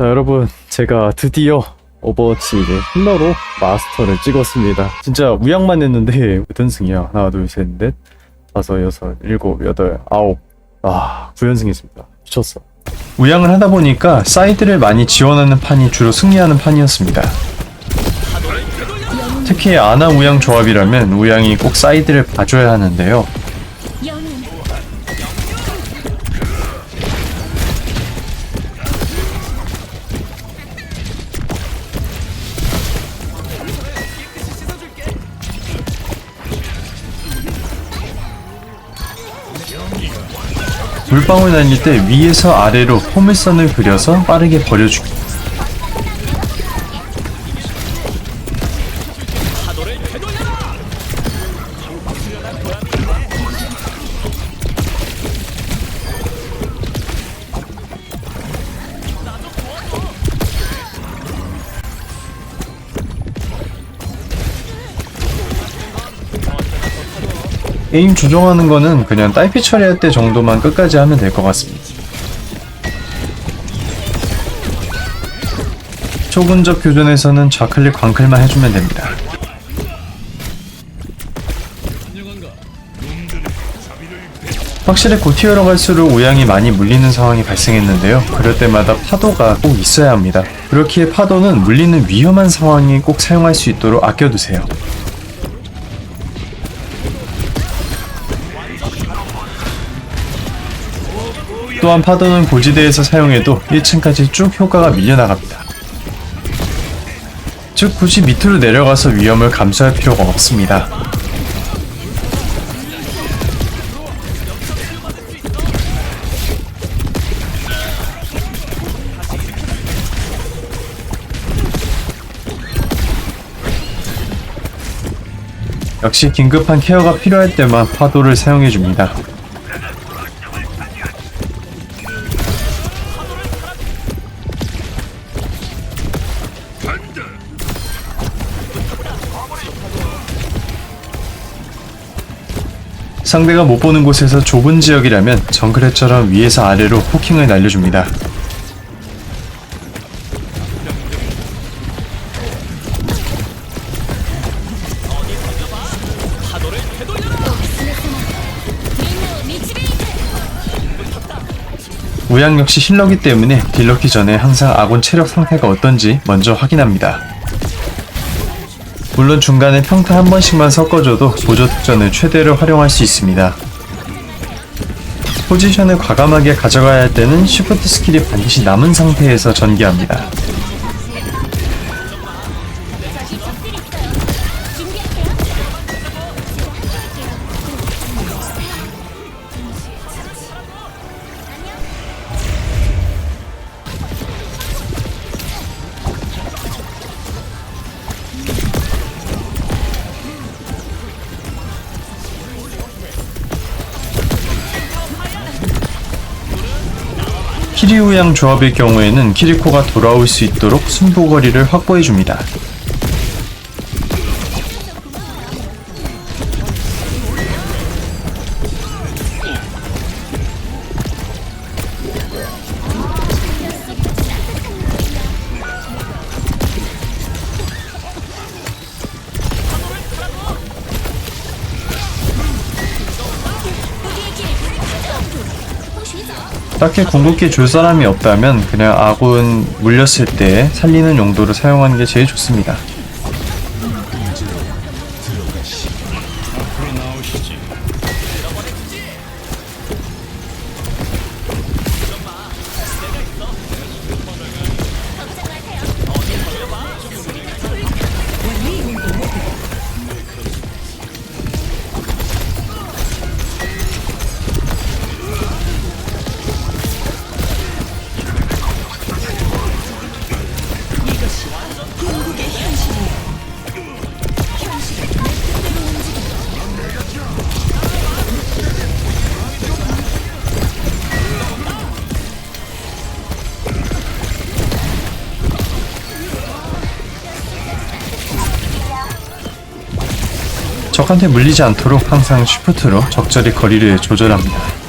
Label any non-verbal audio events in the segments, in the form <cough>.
자 여러분 제가 드디어 오버워치 이제 힐러로 마스터를 찍었습니다. 진짜 우양만 했는데 몇 <laughs> 연승이야. 하나 둘셋넷 다섯 여섯 일곱 여덟 아홉. 아 9연승 했습니다. 미쳤어. 우양을 하다 보니까 사이드를 많이 지원하는 판이 주로 승리하는 판이었습니다. 특히 아나 우양 조합이라면 우양이 꼭 사이드를 봐줘야 하는데요 물방울 날릴 때 위에서 아래로 포물선을 그려서 빠르게 버려주기. 에임 조정하는 거는 그냥 딸피 처리할 때 정도만 끝까지 하면 될 것 같습니다. 초근접 교전에서는 좌클릭 광클만 해주면 됩니다. 확실히 고티어로 갈수록 우양이 많이 물리는 상황이 발생했는데요. 그럴 때마다 파도가 꼭 있어야 합니다. 그렇기에 파도는 물리는 위험한 상황에 꼭 사용할 수 있도록 아껴두세요. 또한 파도는 고지대에서 사용해도 1층까지 쭉 효과가 밀려나갑니다. 즉 굳이 밑으로 내려가서 위험을 감수할 필요가 없습니다. 역시 긴급한 케어가 필요할 때만 파도를 사용해줍니다. 상대가 못 보는 곳에서 좁은 지역이라면 정글해처럼 위에서 아래로 포킹을 날려줍니다. 우양 역시 힐러기 때문에 딜러기 전에 항상 아군 체력 상태가 어떤지 먼저 확인합니다. 물론 중간에 평타 한 번씩만 섞어줘도 보조 특전을 최대로 활용할 수 있습니다. 포지션을 과감하게 가져가야 할 때는 쉬프트 스킬이 반드시 남은 상태에서 전개합니다. 키리우양 조합의 경우에는 키리코가 돌아올 수 있도록 순보거리를 확보해줍니다. 딱히 궁극기 줄 사람이 없다면 그냥 아군 물렸을 때 살리는 용도로 사용하는 게 제일 좋습니다. 적한테 물리지 않도록 항상 쉬프트로 적절히 거리를 조절합니다.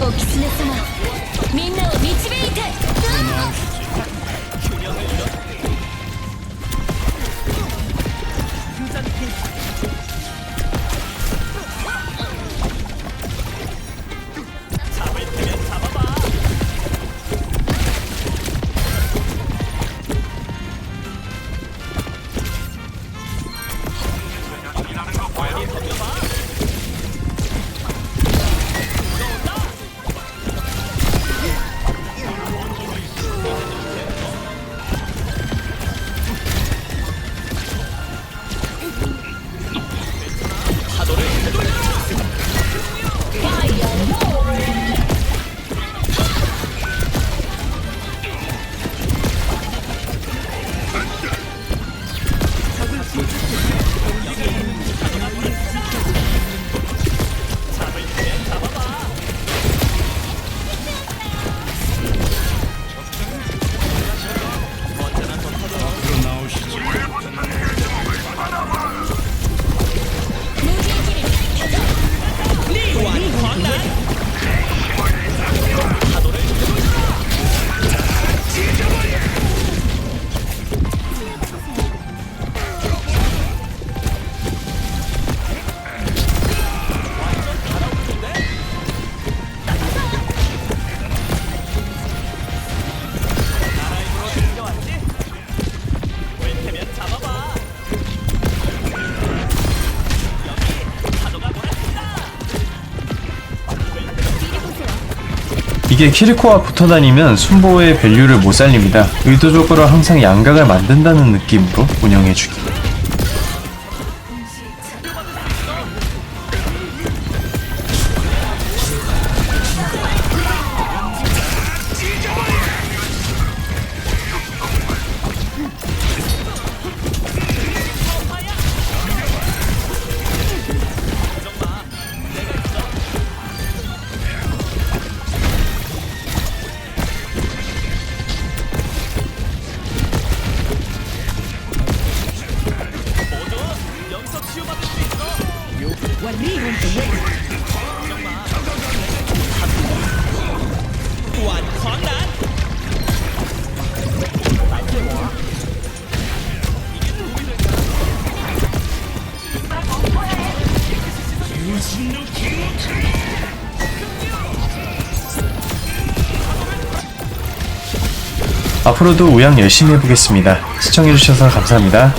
お狐様みんなを導いて 이게 키리코와 붙어 다니면 순보의 밸류를 못 살립니다. 의도적으로 항상 양각을 만든다는 느낌으로 운영해주기. 앞으로도 우양 열심히 해보겠습니다. 시청해주셔서 감사합니다.